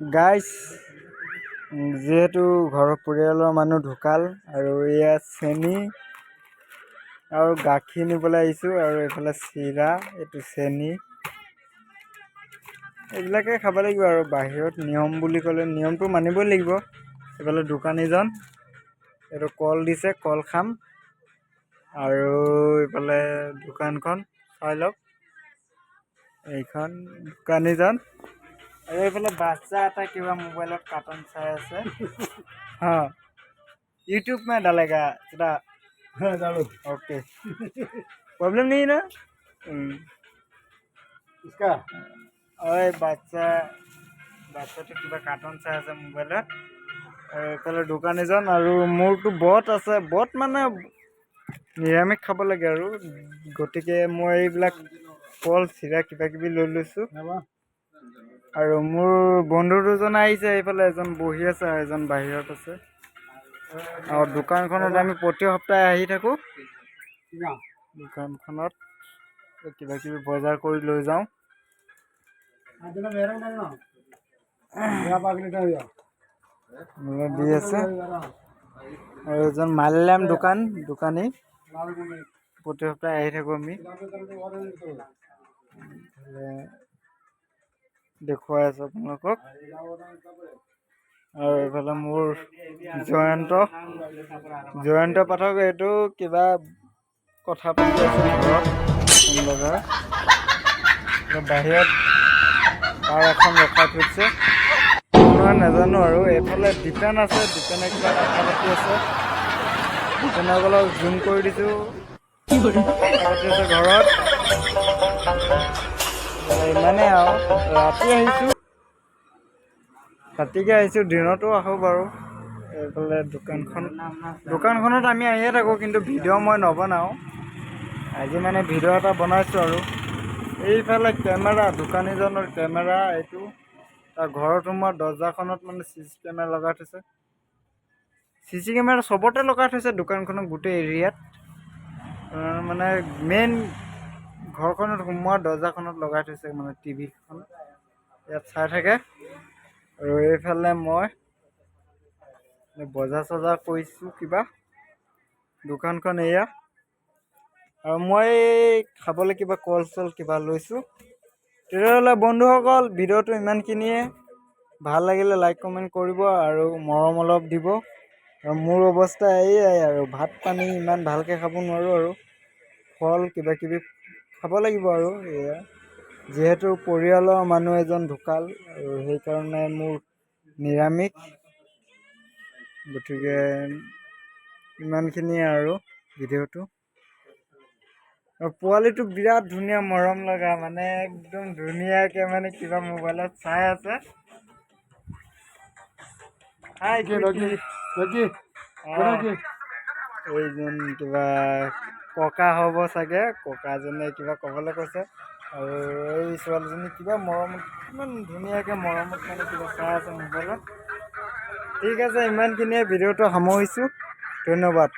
Guys যিহেতু ঘৰৰ পৰিয়ালৰ মানুহ ঢুকাল আৰু এয়া চেনি আৰু গাখীৰ নিবলৈ আহিছোঁ আৰু এইফালে চিৰা এইটো চেনি। এইবিলাকে খাব লাগিব আৰু বাহিৰত নিয়ম বুলি ক'লে নিয়মটো মানিবই লাগিব। এইফালে দোকানীজন এইটো কল দিছে কল খাম। আৰু এইফালে দোকানখন চাই লওক। এইখন দোকানীজন। এইফালে বাচ্চা এটা কিবা মোবাইলত কাৰ্টুন চাই আছে हाँ यूट्यूब में डालेगा सीधा हाँ डालो ओके प्रॉब्लम नहीं है ना हम्म। इसका ওই বাচ্চা বাচ্চাটো কিবা কাৰ্টুন চাই আছে মোবাইলত আৰু এইফালে দোকানীজন আৰু মোৰতো বট আছে বট মানে নিৰামিষ খাব লাগে আৰু গতিকে মই এইবিলাক কল চিৰা কিবা কিবি লৈ লৈছোঁ नवा আৰু মোৰ বন্ধু দুজন আহিছে, এইফালে এজন বহি আছে আৰু এজন বাহিৰত আছে। আৰু দোকানখনত আমি প্ৰতি সপ্তাহে আহি থাকোঁ। দোকানখনত কিবা কিবি বজাৰ কৰি লৈ যাওঁ। দি আছে। আৰু এজন মালিলাম দোকান, দোকানী। প্ৰতি সপ্তাহে আহি থাকোঁ আমি। দেখুৱাই আছোঁ আপোনালোকক। আৰু এইফালে মোৰ জয়ন্ত জয়ন্ত পাঠক এইটো কিবা কথা পাতি আছে ঘৰত বাহিৰত কাৰ এখন ৰখাই থৈছে। মই নাজানো আৰু এইফালে দীপেন আছে দীপেনে কিবা কথা পাতি আছে। দীপেনক অলপ জুম কৰি দিছোঁ। ঘৰত। ইমানেই আৰু। ৰাতি আহিছোঁ। ৰাতিকে আহিছোঁ, দিনতো আহোঁ বাৰু। এইফালে দোকানখন দোকানখনত আমি আহিয়ে থাকোঁ, কিন্তু ভিডিঅ' মই নবনাওঁ। আজি মানে ভিডিঅ' এটা বনাইছোঁ আৰু। এইফালে কেমেৰা দোকানীজনৰ কেমেৰা, এইটো। তাৰ ঘৰত সোমোৱা দৰ্জাখনত মানে চি চি কেমেৰা লগাই থৈছে। চি চি কেমেৰা চবতে লগাই থৈছে দোকানখনৰ গোটেই এৰিয়াত। মানে মেইন ঘৰখনত সোমোৱা দৰ্জাখনত লগাই থৈছে মানে টিভিখন ইয়াত চাই থাকে। আৰু এইফালে মই বজাৰ চজাৰ কৰিছোঁ কিবা। দোকানখন এয়া। আৰু মই খাবলৈ কিবা কল চল কিবা লৈছোঁ। তেতিয়াহ'লে বন্ধুসকল ভিডিঅ'টো ইমানখিনিয়ে। ভাল লাগিলে লাইক কমেণ্ট কৰিব আৰু মৰম অলপ দিব। আৰু মোৰ অৱস্থা এইয়াই আৰু ভাত পানী ইমান ভালকৈ খাব নোৱাৰোঁ আৰু। ফল কিবা কিবি খাব লাগিব আৰু এয়া। যিহেতু পৰিয়ালৰ মানুহ এজন ঢুকাল আৰু সেইকাৰণে মোৰ নিৰামিষ। গতিকে ইমানখিনিয়ে আৰু ভিডিঅ'টো। পোৱালিটো বিৰাট ধুনীয়া মৰম লগা মানে একদম ধুনীয়াকৈ মানে কিবা মোবাইলত চাই আছে। এইজন কিবা ককা হ'ব চাগে ককাজনে কিবা ক'বলৈ কৈছে। আৰু এই ছোৱালীজনী কিবা মৰমত ইমান ধুনীয়াকৈ মৰমত মানে কিবা চাই আছে মোবাইলত। ঠিক আছে ইমানখিনিয়ে ভিডিঅ'টো সামৰিছোঁ। ধন্যবাদ।